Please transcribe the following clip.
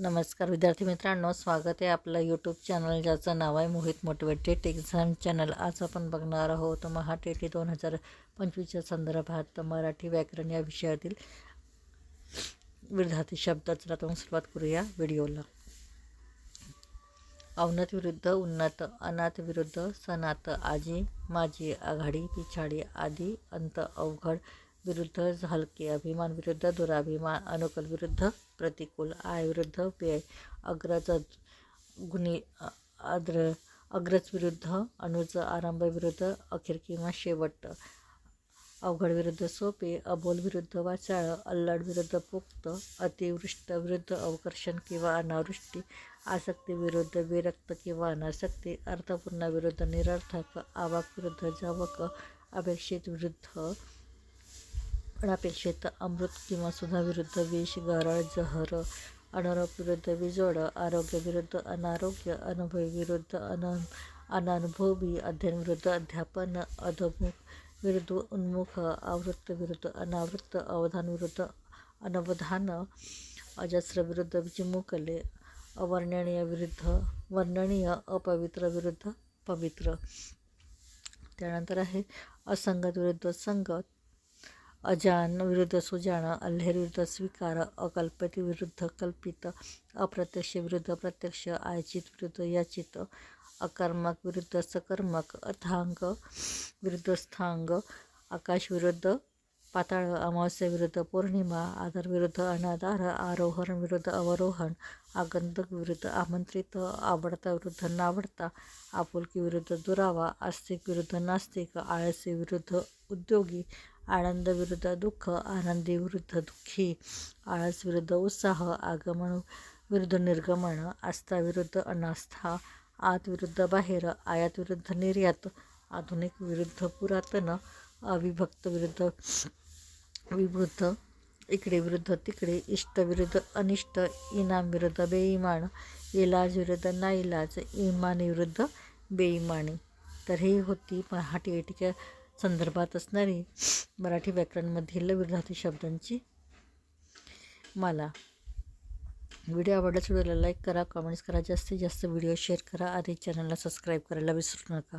नमस्कार विद्यार्थी मित्रांनो स्वागत आहे आपलं यूट्यूब चॅनल ज्याचं नाव आहे मोहित मोटिवेटेड एक्झाम चॅनल आज आपण बघणार आहोत महाटेटी दोन हजार पंचवीसच्या संदर्भात मराठी व्याकरण या विषयातील विद्यार्थी शब्द चला सुरुवात करूया व्हिडिओला. अवनत विरुद्ध उन्नत अनाथ विरुद्ध सनात आजी माझी आघाडी पिछाडी आदी अंत अवघड विरुद्ध हलके अभिमान विरुद्ध दुराभिमान अनुकूल विरुद्ध प्रतिकूल आय विरुद्ध व्यय अग्रज गुणी आद्र अग्रज विरुद्ध अनुज आरंभ विरुद्ध अखेर किंवा शेवट अवघड विरुद्ध सोपे अबोल विरुद्ध वाचाळ अल्लड विरुद्ध पोक्त अतिवृष्ट विरुद्ध अवकर्षण किंवा अनावृष्टी आसक्ती विरुद्ध विरक्त किंवा अनासक्ती अर्थपूर्ण विरुद्ध निरर्थक आवाक विरुद्ध जावक अपेक्षित विरुद्ध अनापेक्षित अमृत किंवा सुधाविरुद्ध विष गरळ जहर अनारोग्य विरुद्ध विजोड आरोग्य विरुद्ध अनारोग्य अनुभवी विरुद्ध अन अनानुभवी अध्ययन विरुद्ध अध्यापन अधमुख विरुद्ध उन्मुख आवृत्त विरुद्ध अनावृत्त अवधान विरुद्ध अनवधान अजस्र विरुद्ध विचिमुकले अवर्णनीय विरुद्ध वर्णनीय अपवित्र विरुद्ध पवित्र. त्यानंतर आहे असंगत विरुद्ध संगत अजान विरुद्ध सुजाण अल्हेर विरुद्ध स्वीकार अकल्पित विरुद्ध कल्पित अप्रत्यक्ष विरुद्ध प्रत्यक्ष आयचित विरुद्ध याचित अकर्मक विरुद्ध सकर्मक अथांग विरुद्ध स्थांग आकाश विरुद्ध पाताळ अमावस्या विरुद्ध पौर्णिमा आधार विरुद्ध अनाधार आरोहण विरुद्ध अवरोहण आगंतक विरुद्ध आमंत्रित आवडता विरुद्ध नावडता आपुलकी विरुद्ध दुरावा आस्तिक विरुद्ध नास्तिक आळसी विरुद्ध उद्योगी आनंद विरुद्ध दुःख आनंदी विरुद्ध दुःखी आळस विरुद्ध उत्साह आगमन विरुद्ध निर्गमन आस्था विरुद्ध अनास्था आत विरुद्ध बाहेर आयात विरुद्ध निर्यात आधुनिक विरुद्ध पुरातन अविभक्त विरुद्ध विवृद्ध इकडे विरुद्ध तिकडे इष्ट विरुद्ध अनिष्ट इनाम विरुद्ध बेईमान इलाज विरुद्ध नाईलाज इमानी विरुद्ध बेईमानी. तर ही होती मराठी एटिका संदर्भात असणारी मराठी व्याकरणमधील विद्यार्थी शब्दांची माला. व्हिडिओ आवडला व्हिडिओला लाईक करा कमेंट्स करा जास्तीत जास्त व्हिडिओ शेअर करा आणि चॅनलला सबस्क्राईब करायला विसरू नका.